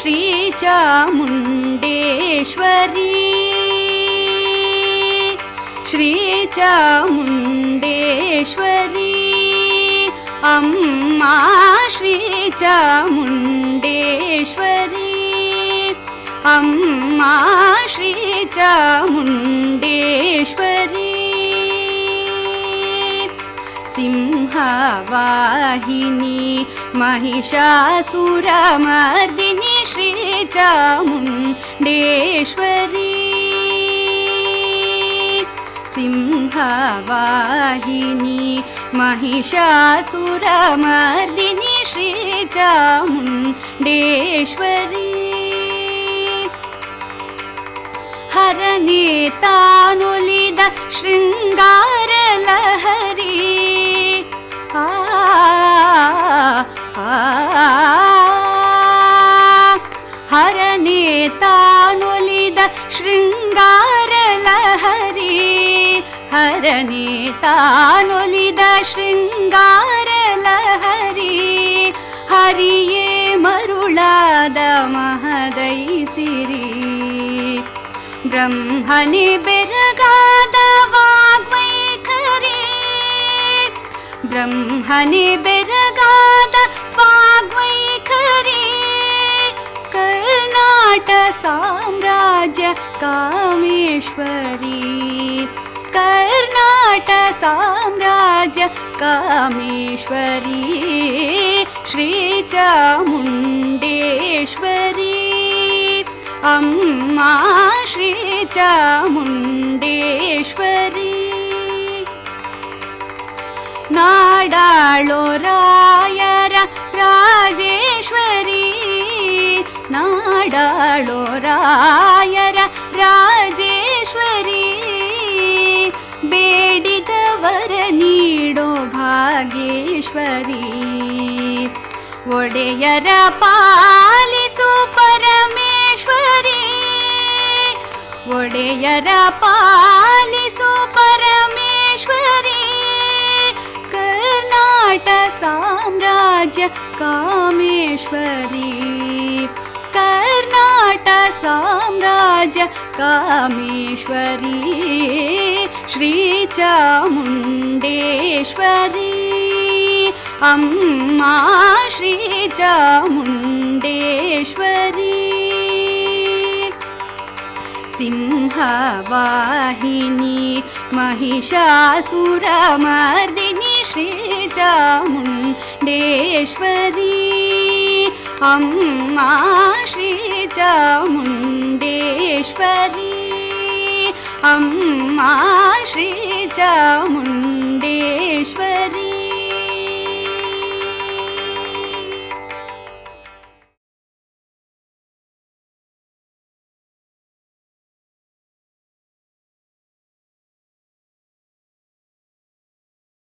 श्रीचामुण्डेश्वरी। श्रीचामुण्डेश्वरी। अम्मा श्रीचामुण्डेश्वरी। अम्मा श्रीचामुण्डेश्वरी सिंहवाहिनी महिषासुरमर्दिनि श्रीचामुण्डेश्वरी सिंहवाहिनी महिषासुरमर्दिनि श्रीचामुण्डेश्वरी हरनेतानुलिद शृङ्गारलहरी ಹರಣೆ ತಾನುಲಿದ ಶೃಂಗಾರಲಹರಿ ಹರಣೆ ತಾನುಲಿದ ಶೃಂಗಾರಲಹರಿ ಹರಿಯೇ ಮರುಳಾದ ಮಹದೈಸಿರಿ ಬ್ರಹ್ಮನಿ ಬೆರಗಾದ ವಾಗ್ಮೈಖರಿ ಬ್ರಹ್ಮನಿ ಬೆರಗ वाग्वैखरी कर्णाट साम्राज्य कामेश्वरी। कर्णाट साम्राज्य कामेश्वरी। श्रीचामुण्डेश्वरी। अम्मा श्रीचामुण्डेश्वरी। नाडाळो नाडाळो रायर राजेश्वरी ಬೇಡಿದವರ ನೀಡೋ ಭಾಗೇಶ್ವರಿ ಒಡೆಯರ ಪಾಲಿಸು ಪರಮೇಶ್ವರಿ ಒಡೆಯರ ಪಾಲಿಸು ಪರಮೇಶ್ವರಿ ಕರ್ನಾಟ ಸಾಮ್ರಾಜ್ಯ ಕಾಮೇಶ್ವರಿ साम्राज्य कामेश्वरी श्रीचामुण्डेश्वरी अम्मा श्रीचामुण्डेश्वरी सिंहवाहिनी महिषासुरमर्दिनी श्रीचामुण्डेश्वरी अम्मा श्रीचामुण्डेश्वरी अम्मा श्रीचामुण्डेश्वरी